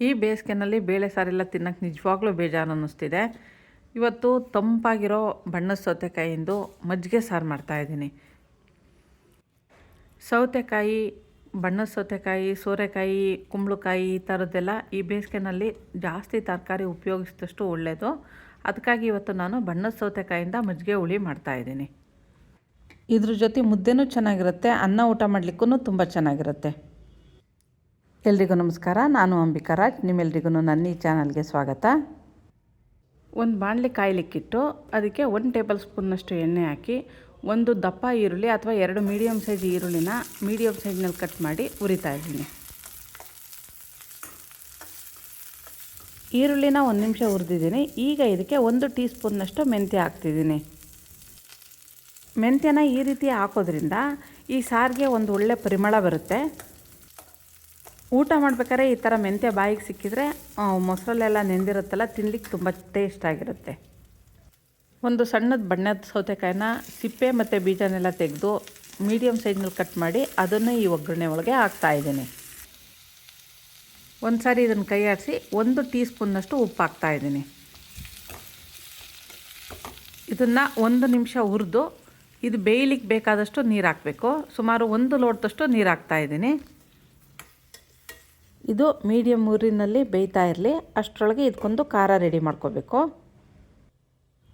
ಈ ಬೇಸಿಗೆನಲ್ಲಿ ಬೇಳೆ ಸಾರೆಲ್ಲ ತಿನ್ನೋಕ್ಕೆ ನಿಜವಾಗ್ಲೂ ಬೇಜಾರು ಅನ್ನಿಸ್ತಿದೆ ಇವತ್ತು ತಂಪಾಗಿರೋ ಬಣ್ಣದ ಸೌತೆಕಾಯಿಂದು ಮಜ್ಜಿಗೆ ಸಾರು ಮಾಡ್ತಾಯಿದ್ದೀನಿ ಸೌತೆಕಾಯಿ ಬಣ್ಣದ ಸೌತೆಕಾಯಿ, ಸೋರೆಕಾಯಿ, ಕುಂಬಳಕಾಯಿ ಈ ಥರದ್ದೆಲ್ಲ ಈ ಬೇಸಿಗೆನಲ್ಲಿ ಜಾಸ್ತಿ ತರಕಾರಿ ಉಪಯೋಗಿಸಿದಷ್ಟು ಒಳ್ಳೆಯದು ಅದಕ್ಕಾಗಿ ಇವತ್ತು ನಾನು ಬಣ್ಣದ ಸೌತೆಕಾಯಿಂದ ಮಜ್ಜಿಗೆ ಹುಳಿ ಮಾಡ್ತಾಯಿದ್ದೀನಿ ಇದ್ರ ಜೊತೆ ಮುದ್ದೆನೂ ಚೆನ್ನಾಗಿರುತ್ತೆ, ಅನ್ನ ಊಟ ಮಾಡಲಿಕ್ಕೂ ತುಂಬ ಚೆನ್ನಾಗಿರುತ್ತೆ. ಎಲ್ರಿಗೂ ನಮಸ್ಕಾರ. ನಾನು ಅಂಬಿಕಾ ರಾಜ್. ನಿಮ್ಮೆಲ್ರಿಗೂ ನನ್ನ ಈ ಚಾನಲ್ಗೆ ಸ್ವಾಗತ. ಒಂದು ಬಾಣಲೆ ಕಾಯ್ಲಿಕ್ಕಿಟ್ಟು ಅದಕ್ಕೆ ಒಂದು ಟೇಬಲ್ ಸ್ಪೂನ್ನಷ್ಟು ಎಣ್ಣೆ ಹಾಕಿ, ಒಂದು ದಪ್ಪ ಈರುಳ್ಳಿ ಅಥವಾ ಎರಡು ಮೀಡಿಯಮ್ ಸೈಜ್ ಈರುಳ್ಳಿನ ಮೀಡಿಯಮ್ ಸೈಜ್ನಲ್ಲಿ ಕಟ್ ಮಾಡಿ ಉರಿತಾ ಇದ್ದೀನಿ. ಈರುಳ್ಳಿನ ಒಂದು ನಿಮಿಷ ಹುರಿದಿದ್ದೀನಿ. ಈಗ ಇದಕ್ಕೆ ಒಂದು ಟೀ ಸ್ಪೂನ್ನಷ್ಟು ಮೆಂತ್ಯ ಹಾಕ್ತಿದ್ದೀನಿ. ಮೆಂತ್ಯನ ಈ ರೀತಿ ಹಾಕೋದ್ರಿಂದ ಈ ಸಾರಿಗೆ ಒಂದು ಒಳ್ಳೆ ಪರಿಮಳ ಬರುತ್ತೆ. ಊಟ ಮಾಡ್ಬೇಕಾದ್ರೆ ಈ ಥರ ಮೆಂತ್ಯ ಬಾಯಿಗೆ ಸಿಕ್ಕಿದರೆ ಮೊಸರಲ್ಲೆಲ್ಲ ನೆಂದಿರುತ್ತಲ್ಲ, ತಿನ್ಲಿಕ್ಕೆ ತುಂಬ ಟೇಸ್ಟ್ ಆಗಿರುತ್ತೆ. ಒಂದು ಸಣ್ಣದ ಬಣ್ಣದ ಸೌತೆಕಾಯಿನ ಸಿಪ್ಪೆ ಮತ್ತು ಬೀಜನೆಲ್ಲ ತೆಗೆದು ಮೀಡಿಯಮ್ ಸೈಜ್ನಲ್ಲಿ ಕಟ್ ಮಾಡಿ ಅದನ್ನು ಈ ಒಗ್ಗರಣೆ ಒಳಗೆ ಹಾಕ್ತಾಯಿದ್ದೀನಿ ಒಂದು ಸಾರಿ ಇದನ್ನು ಕೈ ಆಡಿಸಿ ಒಂದು ಟೀ ಸ್ಪೂನ್ನಷ್ಟು ಉಪ್ಪು ಹಾಕ್ತಾಯಿದ್ದೀನಿ ಇದನ್ನು ಒಂದು ನಿಮಿಷ ಹುರಿದು, ಇದು ಬೇಯಲಿಕ್ಕೆ ಬೇಕಾದಷ್ಟು ನೀರು ಹಾಕಬೇಕು. ಸುಮಾರು ಒಂದು ಲೋಟದಷ್ಟು ನೀರು ಹಾಕ್ತಾಯಿದ್ದೀನಿ ಇದು ಮೀಡಿಯಮ್ ಊರಿನಲ್ಲಿ ಬೇಯ್ತಾ ಇರಲಿ. ಅಷ್ಟರೊಳಗೆ ಇದಕ್ಕೊಂದು ಖಾರ ರೆಡಿ ಮಾಡ್ಕೋಬೇಕು.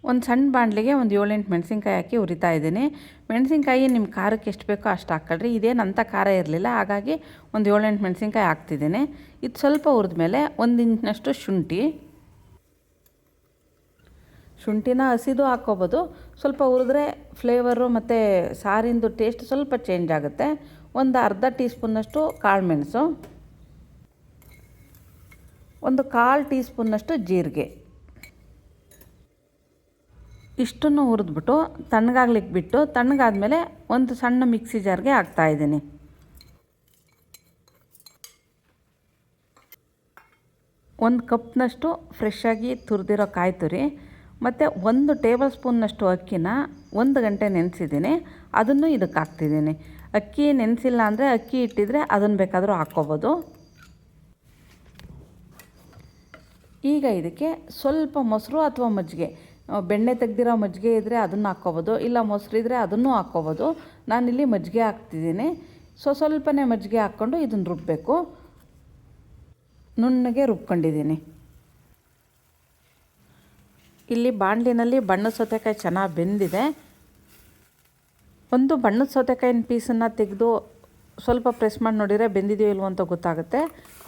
ಒಂದು ಸಣ್ಣ ಬಾಣಲಿಗೆ ಒಂದು ಏಳೆಂಟು ಮೆಣಸಿನ್ಕಾಯಿ ಹಾಕಿ ಉರಿತಾ ಇದ್ದೀನಿ. ಮೆಣಸಿನ್ಕಾಯಿ ನಿಮ್ಮ ಖಾರಕ್ಕೆ ಎಷ್ಟು ಬೇಕೋ ಅಷ್ಟು ಹಾಕ್ಕೊಳ್ರಿ ಇದೇನು ಅಂಥ ಖಾರ ಇರಲಿಲ್ಲ. ಹಾಗಾಗಿ ಒಂದು ಏಳೆಂಟು ಮೆಣಸಿನ್ಕಾಯಿ ಹಾಕ್ತಿದ್ದೀನಿ. ಇದು ಸ್ವಲ್ಪ ಹುರಿದ ಮೇಲೆ ಒಂದು ಇಂಚಿನಷ್ಟು ಶುಂಠಿ. ಶುಂಠಿನ ಹಸಿದು ಹಾಕ್ಕೋಬೋದು. ಸ್ವಲ್ಪ ಹುರಿದ್ರೆ ಫ್ಲೇವರು ಮತ್ತು ಸಾರಿಂದು ಟೇಸ್ಟ್ ಸ್ವಲ್ಪ ಚೇಂಜ್ ಆಗುತ್ತೆ. ಒಂದು ಅರ್ಧ ಟೀ ಸ್ಪೂನ್ನಷ್ಟು ಕಾಳು ಮೆಣಸು. ಒಂದು ಕಾಲು ಟೀ ಸ್ಪೂನ್ನಷ್ಟು ಜೀರಿಗೆ. ಇಷ್ಟನ್ನು ಹುರಿದ್ಬಿಟ್ಟು ತಣ್ಣಗಾಗ್ಲಿಕ್ಕೆ ಬಿಟ್ಟು ತಣ್ಣಗಾದ್ಮೇಲೆ ಒಂದು ಸಣ್ಣ ಮಿಕ್ಸಿ ಜಾರ್ಗೆ ಹಾಕ್ತಾಯಿದ್ದೀನಿ ಒಂದು ಕಪ್ನಷ್ಟು ಫ್ರೆಶ್ಶಾಗಿ ತುರಿದಿರೋ ಕಾಯಿ ತುರಿ, ಮತ್ತು ಒಂದು ಟೇಬಲ್ ಸ್ಪೂನ್ನಷ್ಟು ಅಕ್ಕಿನ ಒಂದು ಗಂಟೆ ನೆನೆಸಿದ್ದೀನಿ. ಅದನ್ನು ಇದಕ್ಕೆ ಹಾಕ್ತಿದ್ದೀನಿ. ಅಕ್ಕಿ ನೆನೆಸಿಲ್ಲ ಅಂದರೆ ಅಕ್ಕಿ ಇಟ್ಟಿದ್ರೆ ಅದನ್ನು ಬೇಕಾದರೂ ಹಾಕ್ಕೋಬೋದು. ಈಗ ಇದಕ್ಕೆ ಸ್ವಲ್ಪ ಮೊಸರು ಅಥವಾ ಮಜ್ಜಿಗೆ. ಬೆಣ್ಣೆ ತೆಗ್ದಿರೋ ಮಜ್ಜಿಗೆ ಇದ್ದರೆ ಅದನ್ನು ಹಾಕ್ಕೋಬೋದು, ಇಲ್ಲ ಮೊಸರು ಇದ್ದರೆ ಅದನ್ನು ಹಾಕ್ಕೋಬೋದು. ನಾನಿಲ್ಲಿ ಮಜ್ಜಿಗೆ ಹಾಕ್ತಿದ್ದೀನಿ. ಸೊ, ಸ್ವಲ್ಪನೇ ಮಜ್ಜಿಗೆ ಹಾಕ್ಕೊಂಡು ಇದನ್ನು ರುಬ್ಬಬೇಕು ನುಣ್ಣಗೆ ರುಬ್ಕೊಂಡಿದ್ದೀನಿ. ಇಲ್ಲಿ ಬಾಣಲಿನಲ್ಲಿ ಬಣ್ಣದ ಸೌತೆಕಾಯಿ ಚೆನ್ನಾಗಿ ಬೆಂದಿದೆ. ಒಂದು ಬಣ್ಣದ ಸೌತೆಕಾಯಿನ ಪೀಸನ್ನು ತೆಗೆದು ಸ್ವಲ್ಪ ಪ್ರೆಸ್ ಮಾಡಿ ನೋಡಿದರೆ ಬೆಂದಿದೆಯೋ ಇಲ್ವೋ ಅಂತ ಗೊತ್ತಾಗುತ್ತೆ.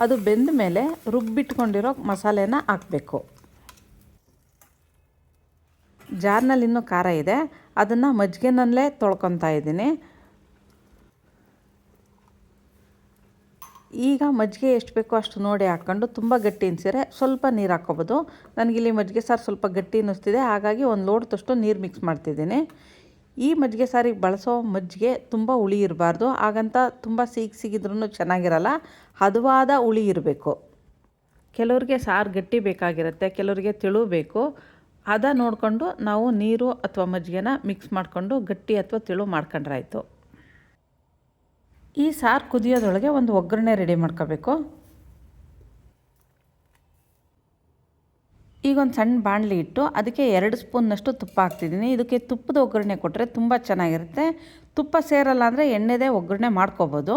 ಅದು ಬೆಂದ ಮೇಲೆ ರುಬ್ಬಿಟ್ಕೊಂಡಿರೋ ಮಸಾಲೆನ ಹಾಕಬೇಕು. ಜಾರ್ನಲ್ಲಿ ಇನ್ನೂ ಖಾರ ಇದೆ. ಅದನ್ನು ಮಜ್ಜಿಗೆನಲ್ಲೇ ತೊಳ್ಕೊತಾ ಇದ್ದೀನಿ. ಈಗ ಮಜ್ಜಿಗೆ ಎಷ್ಟು ಬೇಕೋ ಅಷ್ಟು ನೋಡಿ ಹಾಕ್ಕೊಂಡು ತುಂಬ ಗಟ್ಟಿ ಅನಿಸಿದ್ರೆ ಸ್ವಲ್ಪ ನೀರು ಹಾಕ್ಕೊಬೋದು. ನನಗಿಲ್ಲಿ ಮಜ್ಜಿಗೆ ಸಾರು ಸ್ವಲ್ಪ ಗಟ್ಟಿ ಅನ್ನಿಸ್ತಿದೆ. ಹಾಗಾಗಿ ಒಂದು ಲೋಡ್ದಷ್ಟು ನೀರು ಮಿಕ್ಸ್ ಮಾಡ್ತಿದ್ದೀನಿ. ಈ ಮಜ್ಜಿಗೆ ಸಾರಿಗೆ ಬಳಸೋ ಮಜ್ಜಿಗೆ ತುಂಬ ಹುಳಿ ಇರಬಾರ್ದು. ಹಾಗಂತ ತುಂಬ ಸಿಗಿ ಸಿಗಿದ್ರೂ ಚೆನ್ನಾಗಿರಲ್ಲ. ಹದವಾದ ಹುಳಿ ಇರಬೇಕು. ಕೆಲವರಿಗೆ ಸಾರು ಗಟ್ಟಿ ಬೇಕಾಗಿರುತ್ತೆ, ಕೆಲವರಿಗೆ ತೆಳು ಬೇಕು ಹದ ನೋಡಿಕೊಂಡು ನಾವು ನೀರು ಅಥವಾ ಮಜ್ಜಿಗೆನ ಮಿಕ್ಸ್ ಮಾಡಿಕೊಂಡು ಗಟ್ಟಿ ಅಥವಾ ತೆಳು ಮಾಡ್ಕೊಂಡ್ರಾಯ್ತು ಈ ಸಾರು ಕುದಿಯೋದ್ರೊಳಗೆ ಒಂದು ಒಗ್ಗರಣೆ ರೆಡಿ ಮಾಡ್ಕೋಬೇಕು. ಈಗ ಒಂದು ಸಣ್ಣ ಬಾಣಲಿ ಇಟ್ಟು ಅದಕ್ಕೆ ಎರಡು ಸ್ಪೂನ್ನಷ್ಟು ತುಪ್ಪ ಹಾಕ್ತಿದ್ದೀನಿ. ಇದಕ್ಕೆ ತುಪ್ಪದ ಒಗ್ಗರಣೆ ಕೊಟ್ಟರೆ ತುಂಬ ಚೆನ್ನಾಗಿರುತ್ತೆ. ತುಪ್ಪ ಸೇರಲ್ಲ ಅಂದರೆ ಎಣ್ಣೆದೇ ಒಗ್ಗರಣೆ ಮಾಡ್ಕೋಬೋದು.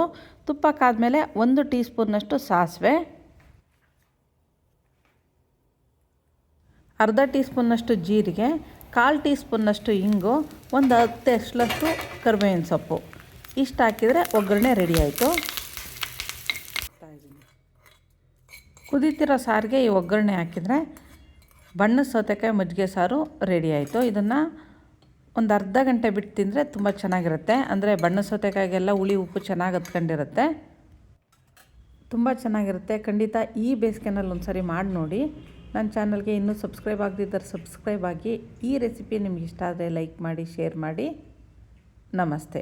ತುಪ್ಪಕ್ಕಾದಮೇಲೆ ಒಂದು ಟೀ ಸ್ಪೂನ್ನಷ್ಟು ಸಾಸಿವೆ. ಅರ್ಧ ಟೀ ಸ್ಪೂನ್ನಷ್ಟು ಜೀರಿಗೆ, ಕಾಲು ಟೀ ಸ್ಪೂನ್ನಷ್ಟು ಇಂಗು, ಒಂದು ಹತ್ತು ಎಷ್ಟಲಷ್ಟು ಕರಿಬೇವಿನ ಸೊಪ್ಪು. ಇಷ್ಟು ಹಾಕಿದರೆ ಒಗ್ಗರಣೆ ರೆಡಿ ಆಯಿತು. ಕುದೀತಿರೋ ಸಾರಿಗೆ ಈ ಒಗ್ಗರಣೆ ಹಾಕಿದರೆ ಬಣ್ಣದ ಸೌತೆಕಾಯಿ ಮಜ್ಜಿಗೆ ಸಾರು ರೆಡಿ ಆಯಿತು. ಇದನ್ನು ಒಂದು ಅರ್ಧ ಗಂಟೆ ಬಿಟ್ಟು ತಿಂದರೆ ತುಂಬ ಚೆನ್ನಾಗಿರುತ್ತೆ. ಅಂದರೆ ಬಣ್ಣದ ಸೌತೆಕಾಯಿಗೆಲ್ಲ ಹುಳಿ, ಉಪ್ಪು ಚೆನ್ನಾಗಿ ಹತ್ಕೊಂಡಿರುತ್ತೆ. ತುಂಬ ಚೆನ್ನಾಗಿರುತ್ತೆ. ಖಂಡಿತ ಈ ಬೇಸಿಗೆನಲ್ಲಿ ಒಂದು ಸರಿ ಮಾಡಿ ನೋಡಿ. ನನ್ನ ಚಾನಲ್ಗೆ ಇನ್ನೂ ಸಬ್ಸ್ಕ್ರೈಬ್ ಆಗದಿದ್ದರೆ ಸಬ್ಸ್ಕ್ರೈಬ್ ಆಗಿ. ಈ ರೆಸಿಪಿ ನಿಮ್ಗೆ ಇಷ್ಟ ಆದರೆ ಲೈಕ್ ಮಾಡಿ ಶೇರ್ ಮಾಡಿ. ನಮಸ್ತೆ.